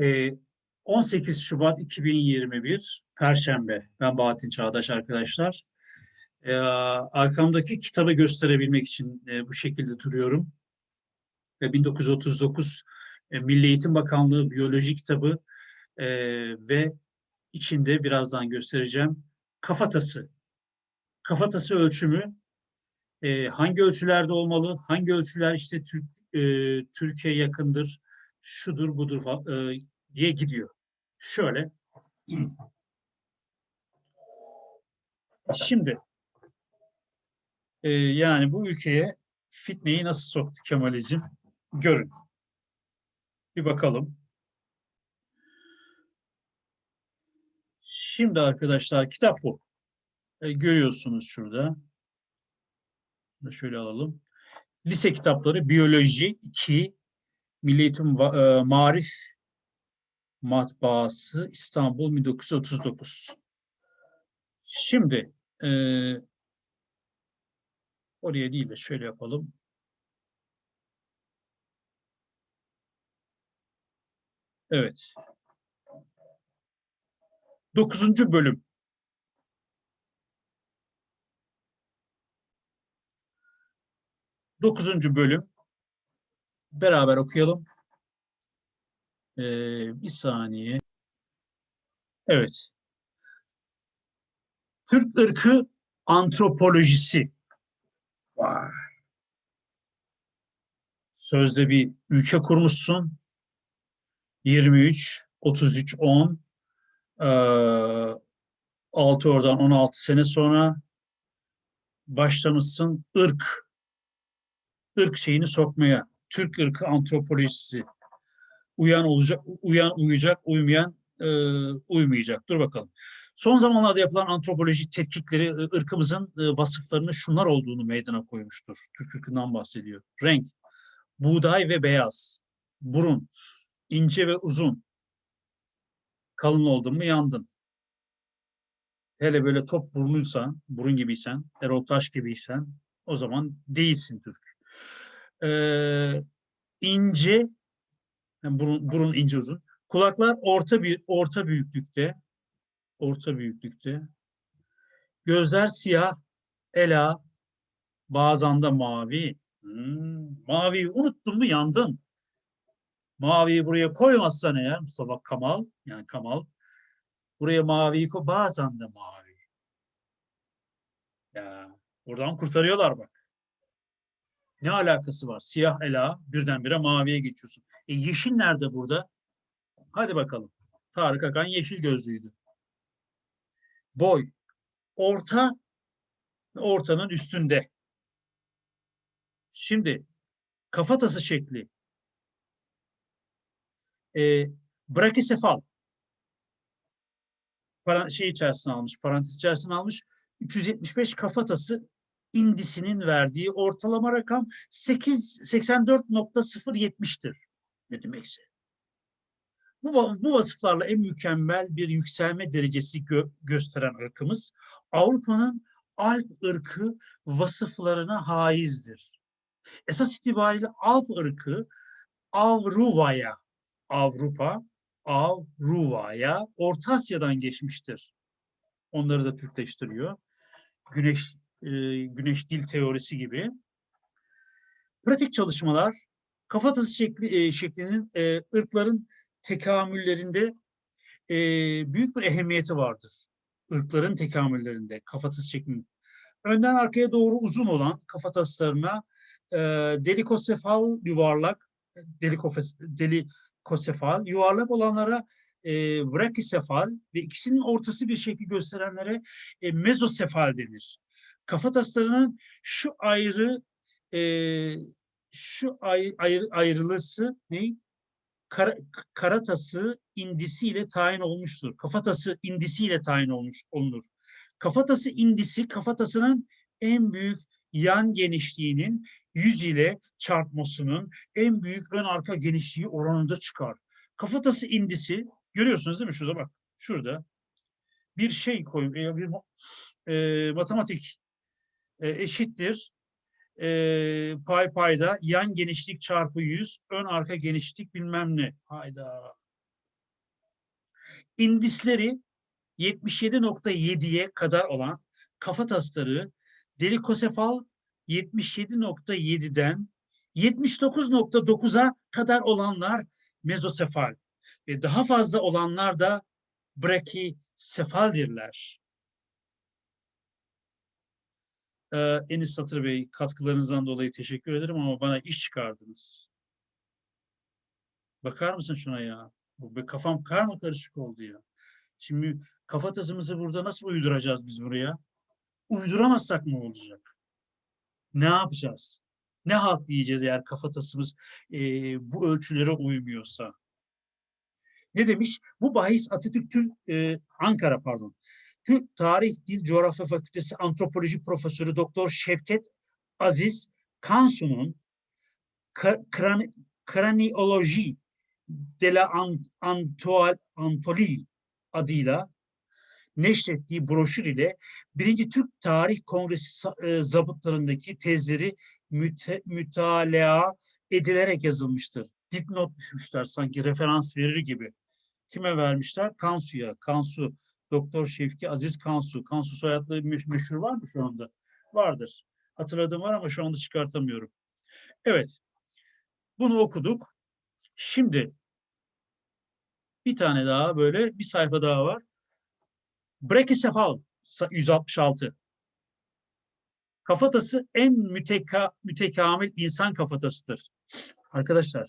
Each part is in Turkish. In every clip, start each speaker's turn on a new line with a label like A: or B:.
A: Ee, 18 Şubat 2021 Perşembe. Ben Bahattin Çağdaş arkadaşlar. Ee, arkamdaki kitabı gösterebilmek için e, bu şekilde duruyorum. Ve 1939 e, Milli Eğitim Bakanlığı Biyoloji kitabı e, ve içinde birazdan göstereceğim kafatası. Kafatası ölçümü hangi ölçülerde olmalı, hangi ölçüler işte Türk, Türkiye yakındır, şudur budur fa- e, diye gidiyor. Şöyle. Şimdi e, yani bu ülkeye fitneyi nasıl soktu Kemalizm? Görün. Bir bakalım. Şimdi arkadaşlar kitap bu. E, görüyorsunuz şurada. Şöyle alalım. Lise kitapları Biyoloji 2 Milli Eğitim e, Marif Matbaası İstanbul 1939. Şimdi e, oraya değil de şöyle yapalım. Evet. Dokuzuncu bölüm. Dokuzuncu bölüm. Beraber okuyalım. Ee, bir saniye. Evet. Türk ırkı antropolojisi. Vay. Sözde bir ülke kurmuşsun. 23, 33, 10. Ee, 6 oradan 16 sene sonra başlamışsın ırk ırk şeyini sokmaya. Türk ırkı antropolojisi. Uyan olacak, uyan uyuyacak, uymayan e, uymayacak. Dur bakalım. Son zamanlarda yapılan antropoloji tetkikleri e, ırkımızın e, vasıflarının şunlar olduğunu meydana koymuştur. Türk ırkından bahsediyor. Renk, buğday ve beyaz, burun, ince ve uzun. Kalın oldun mu yandın. Hele böyle top burnuysan, burun gibiysen, Erol Taş gibiysen o zaman değilsin Türk. Ee, ince, yani burun, burun ince uzun. Kulaklar orta bir orta büyüklükte. Orta büyüklükte. Gözler siyah, ela, bazen de mavi. Hmm, maviyi unuttun mu yandın. Maviyi buraya koymazsan eğer Mustafa Kamal, yani Kamal, buraya maviyi koy, bazen de mavi. Ya, buradan kurtarıyorlar bak. Ne alakası var? Siyah ela birdenbire maviye geçiyorsun. E yeşil nerede burada? Hadi bakalım. Tarık Akan yeşil gözlüydü. Boy. Orta ortanın üstünde. Şimdi kafatası şekli. E, brakisefal. Para, şey içerisine almış, parantez içerisine almış. 375 kafatası indisinin verdiği ortalama rakam 8 84.070'tir. Ne demekse. Bu, bu vasıflarla en mükemmel bir yükselme derecesi gö- gösteren ırkımız Avrupa'nın Alp ırkı vasıflarına haizdir. Esas itibariyle Alp ırkı Avruva'ya, Avrupa, Avruva'ya, Orta Asya'dan geçmiştir. Onları da Türkleştiriyor. Güneş e, güneş dil teorisi gibi. Pratik çalışmalar kafatası şekli e, şeklinin e, ırkların tekamüllerinde e, büyük bir ehemmiyeti vardır. Irkların tekamüllerinde kafatası şeklinin. Önden arkaya doğru uzun olan kafataslarına e, delikosefal yuvarlak, delikofes, delikosefal yuvarlak olanlara e, brakisefal ve ikisinin ortası bir şekil gösterenlere e, mezosefal denir kafataslarının şu ayrı e, şu ay, ayrı, ayrılısı ne? Kara, karatası indisiyle tayin olmuştur. Kafatası indisiyle tayin olmuş olunur. Kafatası indisi kafatasının en büyük yan genişliğinin 100 ile çarpmasının en büyük ön arka genişliği oranında çıkar. Kafatası indisi görüyorsunuz değil mi şurada bak şurada bir şey koy bir e, matematik e, eşittir e, pay payda yan genişlik çarpı 100 ön arka genişlik bilmem ne. Hayda. indisleri 77.7'ye kadar olan kafatasları delikosefal 77.7'den 79.9'a kadar olanlar mezosefal ve daha fazla olanlar da brakisefaldirler. Ee, Enis Satır Bey katkılarınızdan dolayı teşekkür ederim ama bana iş çıkardınız. Bakar mısın şuna ya? Bu kafam karma karışık oldu ya. Şimdi kafatasımızı burada nasıl uyduracağız biz buraya? Uyduramazsak ne olacak? Ne yapacağız? Ne halt diyeceğiz eğer kafatasımız eee, bu ölçülere uymuyorsa? Ne demiş? Bu bahis Atatürk Türk, eee, Ankara pardon. Türk Tarih Dil Coğrafya Fakültesi Antropoloji Profesörü Doktor Şevket Aziz Kansu'nun Ka- Kran- Kranioloji de la An- Antoal- Antoli adıyla neşrettiği broşür ile Birinci Türk Tarih Kongresi e, zabıtlarındaki tezleri müte, mütalaa edilerek yazılmıştır. Dipnot düşmüşler sanki referans verir gibi. Kime vermişler? Kansu'ya. Kansu. Doktor Şevki Aziz Kansu. Kansu soyadlı meş- meşhur var mı şu anda? Vardır. Hatırladığım var ama şu anda çıkartamıyorum. Evet. Bunu okuduk. Şimdi bir tane daha böyle bir sayfa daha var. Brekisefal sa- 166. Kafatası en müteka, mütekamil insan kafatasıdır. Arkadaşlar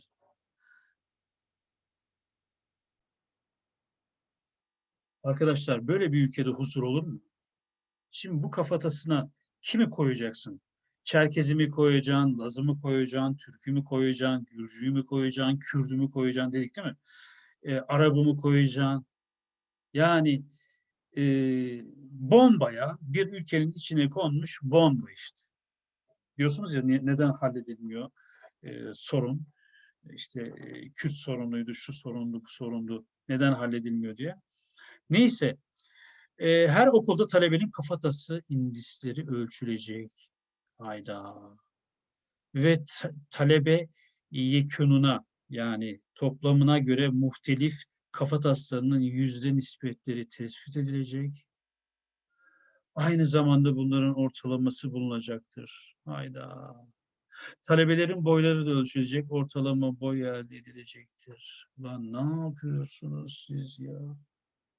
A: Arkadaşlar böyle bir ülkede huzur olur mu? Şimdi bu kafatasına kimi koyacaksın? Çerkezi mi koyacaksın, Lazı mı koyacaksın, Türk'ü mü koyacaksın, Gürcü'yü mü koyacaksın, Kürd'ü mü koyacaksın dedik değil mi? E, Arap'ı mı koyacaksın? Yani e, bombaya bir ülkenin içine konmuş bomba işte. Diyorsunuz ya ne- neden halledilmiyor e, sorun? İşte e, Kürt sorunuydu, şu sorundu, bu sorundu. Neden halledilmiyor diye. Neyse, e, her okulda talebenin kafatası indisleri ölçülecek. Hayda. Ve ta- talebe yekünuna yani toplamına göre muhtelif kafataslarının yüzde nispetleri tespit edilecek. Aynı zamanda bunların ortalaması bulunacaktır. Hayda. Talebelerin boyları da ölçülecek, ortalama boy elde edilecektir. Lan ne yapıyorsunuz siz ya?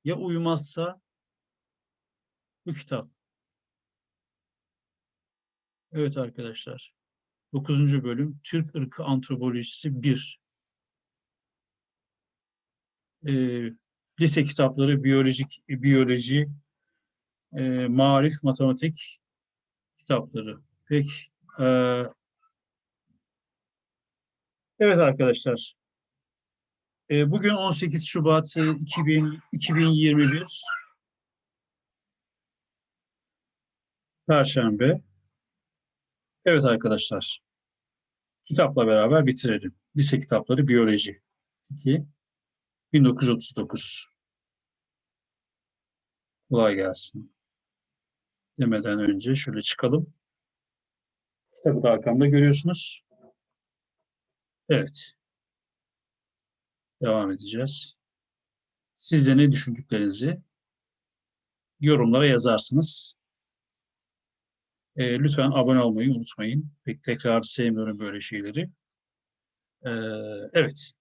A: Ya uymazsa bu kitap. Evet arkadaşlar. 9. bölüm Türk ırkı antropolojisi 1. Ee, lise kitapları biyolojik biyoloji e, marif matematik kitapları. Peki. e, evet arkadaşlar. E, bugün 18 Şubat e, 2000, 2021 Perşembe. Evet arkadaşlar. Kitapla beraber bitirelim. Lise kitapları biyoloji. 2. 1939. Kolay gelsin. Demeden önce şöyle çıkalım. Kitabı da arkamda görüyorsunuz. Evet. Devam edeceğiz. Siz de ne düşündüklerinizi yorumlara yazarsınız. Ee, lütfen abone olmayı unutmayın. Pek tekrar sevmiyorum böyle şeyleri. Ee, evet.